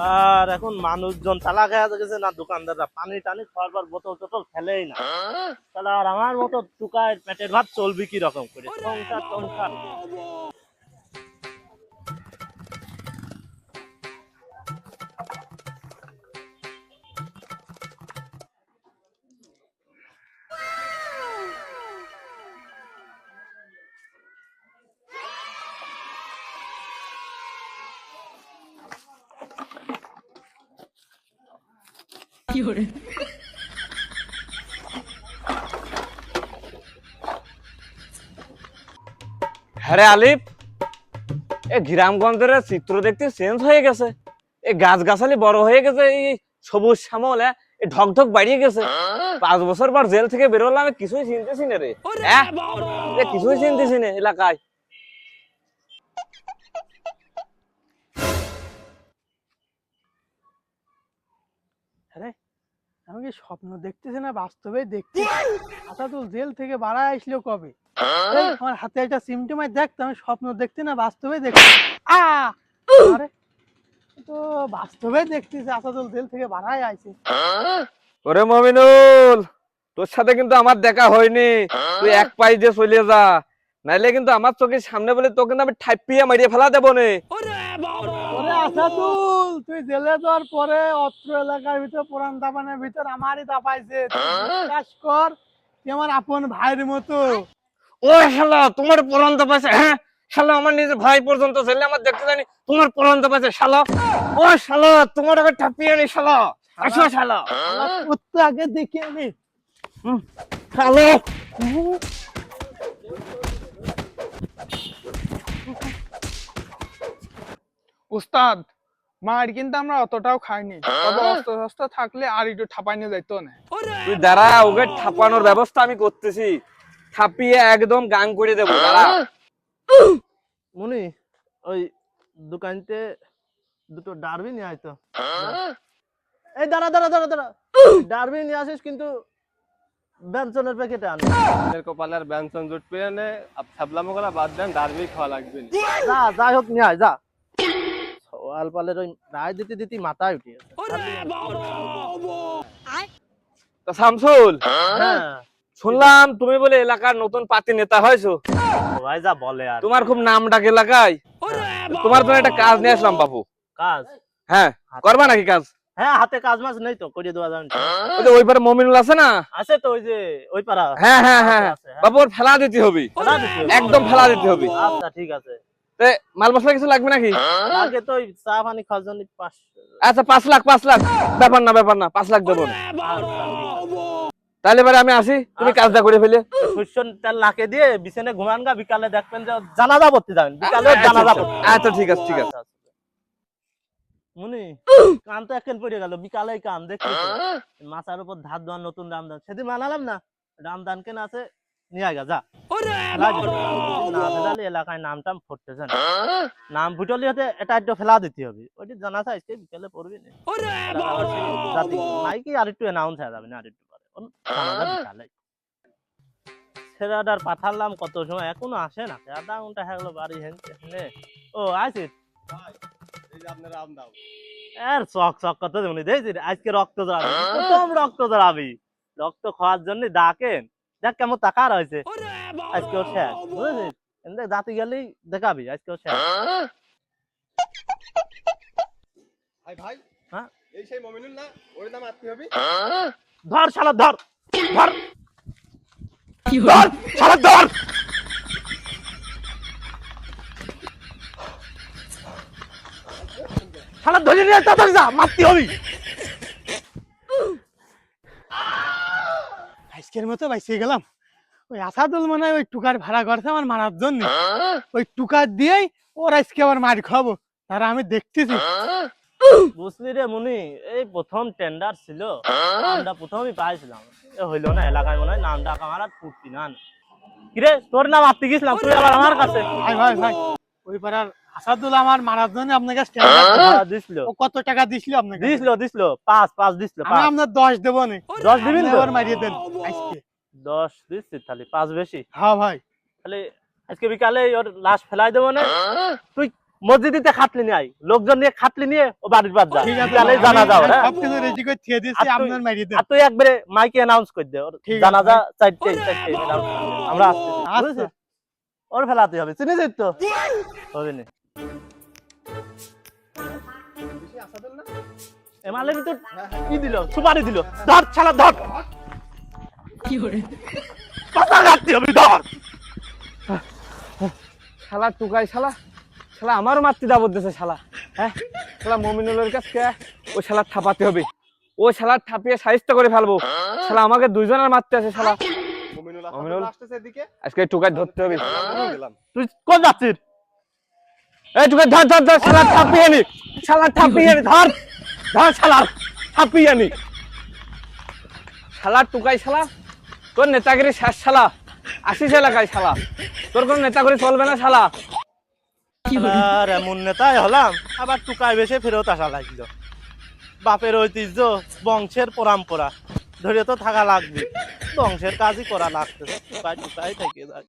আর এখন মানুষজন তালা খেয়া গেছে না, দোকানদাররা পানি টানি খাওয়ার বোতল টোতল ফেলেই না। তাহলে আর আমার মতো টুকায় পেটের ভাত চলবি কি রকম করে? সংসার সংসার। হ্যাঁ আলিফ। এ গ্রামগঞ্জের চিত্র দেখতে চেঞ্জ হয়ে গেছে। এই গাছ গাছালি বড় হয়ে গেছে এই সবুজ শ্যামল হ্যাঁ, ঢক ঢক বাড়িয়ে গেছে। পাঁচ বছর পর জেল থেকে বেরোলাম কিছুই চিনতেছি না রে। হ্যাঁ? এ কিছুই চিনতেছি না এলাকায়। আরে আমি কি স্বপ্ন দেখতেছি না বাস্তবে দেখতেছি? আসাদুল জেল থেকে বাড়া আসলো কবে? আমার হাতে একটা সিমটমাই দেখতো আমি স্বপ্ন দেখতে না বাস্তবে দেখতে আ! আরে তো বাস্তবে দেখতেছি আসাদুল জেল থেকে বাড়াই আইছে। ওরে মমিনুল তোর সাথে কিন্তু আমার দেখা হয়নি। তুই এক পাই দিয়ে চলে যা নাইলে কিন্তু আমার চোখের সামনে বলে তোকে কিন্তু আমি ঠাইপিয়ে মারিয়ে ফেলা দেবো নে। ওরে আসাদুল তুই জেলে যাওয়ার পরে অত্র এলাকার ভিতর পুরান দাপানের ভিতর আমারই দাপাইছে তুই বিশ্বাস কর তুই আমার আপন ভাইয়ের মতো। ও শালা তোমার পরন্ত পাশে হ্যাঁ? শালা আমার নিজের ভাই পর্যন্ত ছেলে আমার দেখতে জানি তোমার পরন্ত পাশে শালা। ও শালা তোমার আগে ঠাপিয়ে নি শালা। আসো শালা। তোর তো আগে দেখে আমি শালা। উস্তাদ মার কিন্তু আমরা অতটাও খাইনি। তবে অস্ত্র শস্ত্র থাকলে আর একটু ঠাপাই নিয়ে যাইতো না। তুই দাঁড়া ওকে ঠাপানোর ব্যবস্থা আমি করতেছি। ঠাপিয়ে একদম গাং করে দেবো দাঁড়া। মুনি ওই দোকানতে দুটো ডারবি নিয়ে আয় তো। এই দাঁড়া দাঁড়া দাঁড়া দাঁড়া। ডারবি নিয়ে আসিস কিন্তু ব্যঞ্জনের প্যাকেটে আন। এর কপালের ব্যঞ্জন জুট পেয়ে নে আপ ছাবলামো বাদ দেন ডারবি খাওয়া লাগবে না। যা যাই হোক নিয়ে আয় যা। ওই রায় দিতে দিতে মাথায় উঠে তা শামসুল হ্যাঁ। শুনলাম তুমি বলে এলাকার নতুন পাতি নেতা হয়েছো। সবাই যা বলে আর। তোমার খুব নাম ডাক এলাকায়। তোমার জন্য একটা কাজ নিয়ে আসলাম বাবু। কাজ? হ্যাঁ করবা নাকি কাজ? হ্যাঁ হাতে কাজ মাছ নেই তো করিয়ে দেওয়া যাবে ওই যে ওই পারে মমিনুল আছে না? আছে তো ওই যে ওই পাড়া হ্যাঁ হ্যাঁ হ্যাঁ। আছে, হ্যাঁ। বাবু ফেলা দিতে হবে। ফেলা দিতে হবে। একদম ফেলা দিতে হবে। আচ্ছা ঠিক আছে। তে মাল মশলা কিছু লাগবে নাকি? আগে তো চা পানি খাওয়ার জন্য আচ্ছা পাঁচ লাখ পাঁচ লাখ। ব্যাপার না ব্যাপার না পাঁচ লাখ দেবো। তাহলে এবারে আমি আসি তুমি কাজটা করে ফেলে। তেল লাকে দিয়ে বিছানে ঘুমান গা বিকালে দেখবেন যে জানাজা পড়তে যাবেন। বিকালে জানাজা পড়তে আচ্ছা। ঠিক আছে ঠিক আছে। মুনি কান তো একদিন পড়ে গেল বিকালে কান। মাথার উপর ধার দেওয়ার নতুন রামদান। সেদিন মানালাম না রামদান কেন আছে নিয়ে আয় যা ফেলা দিবি। না ফেলালে এলাকায় নাম টাম ফুটতেছে না। নাম ফুটলে হতে এটা একটু ফেলা দিতে হবে। ওইটি জানা থাকে আজকে বিকালে পড়বি না। এলাকার সেই জাতি মাইকি আর একটু অ্যানাউন্স হয়ে যাবে না আর একটু পরে। ওন জানাজা বিকালে। ছেড়াটার পাঠালাম কত সময়? এখনও আসে না। আধা ঘণ্টা হয়ে গেলো বাড়ি হেনতে ও আইসিস এই যে আপনার আম দাও। আর চক চক করতে দেখছি আজকে রক্ত জড়াবি প্রথম রক্ত জড়াবি রক্ত খাওয়ার জন্য ডাকেন। দেখ কেমন টাকা রয়েছে আজকে ও শেষ বুঝেছিস? জাতি গেলেই দেখাবি আজকে ও শেষ। ভাই ভাই হ্যাঁ? এই সেই মমিনুল না? ওর নাম আত্মীয় হবে? ধর শালা ধর ধর। ধর শালা ধর। শালা ধরে নিয়ে তাড়াতাড়ি যা মারতে হবি। আজকের মতো বাইসে গেলাম। ওই আসাদুল মনে হয় ওই টুকার ভাড়া করছে আমার মারার জন্য। ওই টুকার দিয়েই ওর আজকে আবার মার খাব। তারা আমি দেখতেছি। বুঝলি রে মুনি এই প্রথম টেন্ডার ছিল। আমরা প্রথমই পাইছিলাম। এ হইল না এলাকায় মনে হয় নাম ডাকা আমার আর ফুটতি না। কিরে তোর নাম আত্মি গেছিলাম তুই আবার আমার কাছে? ভাই ভাই ভাই। ওই পাড়ার আসাদুল আমার মারার জন্য আপনাকে হ্যাঁ, দিছিল। কত টাকা দিছিল আপনাকে? দিছিল দিছিল। পাঁচ পাঁচ দিছিল আমি আপনার দশ দেবো না। দশ দিবেন তো? মারিয়ে দেন। আজকে। দশ দিচ্ছি তাহলে পাঁচ বেশি। হ্যাঁ ভাই। তাহলে আজকে বিকালে ওর লাশ ফেলাই দেবো না। তুই মসজিদিতে খাটলি নিয়ে আই। লোকজন নিয়ে খাটলি নিয়ে ও বাড়ির বাদ যা। ঠিক আছে। তাহলে জানা যাও হ্যাঁ? সবকিছু রেডি করে থিয়ে দিচ্ছি তুই- আপনার মারিয়ে দেন। আর তুই একবারে মাইকে অ্যানাউন্স করে দে। ওর জানাজা দে। আমরা আসছি। আচ্ছা। ওর ফেলাতে হবে। চিনিস তো? হবে না ভিতর কি দিল সুপারি দিল। ধর ছালা ধর। কথা কাটতে হবে ধর। শালা টুকাই শালা? শালা আমারও মাতৃ দাবত দিছে শালা। হ্যাঁ? শালা মমিনুলের কাছে ওই শালা থাপাতে হবে। ও শালা থাপিয়ে সাহিত্য করে ফেলব। শালা আমাকে দুইজনের মারতে আছে শালা। মমিনুল আজকে টুকাই ধরতে হবে। তুই কোন যাচ্ছিস এই টুকাই ধর ধর ধর শালা থাপিয়ে নি। শালা থাপিয়ে নি ধর। ধর শালা থাপিয়ে নি শালা টুকাই শালা তোর নেতাগিরি শেষ শালা আসিস এলাকায় শালা তোর কোন নেতাগিরি চলবে না শালা। আর এমন নেতাই হলাম আবার টুকায় বেশে ফেরত আসা লাগল। বাপের ঐতিহ্য বংশের পরম্পরা ধরে তো থাকা লাগবে। বংশের কাজই করা লাগতেছে টুকায় টুকাই থেকে যায়।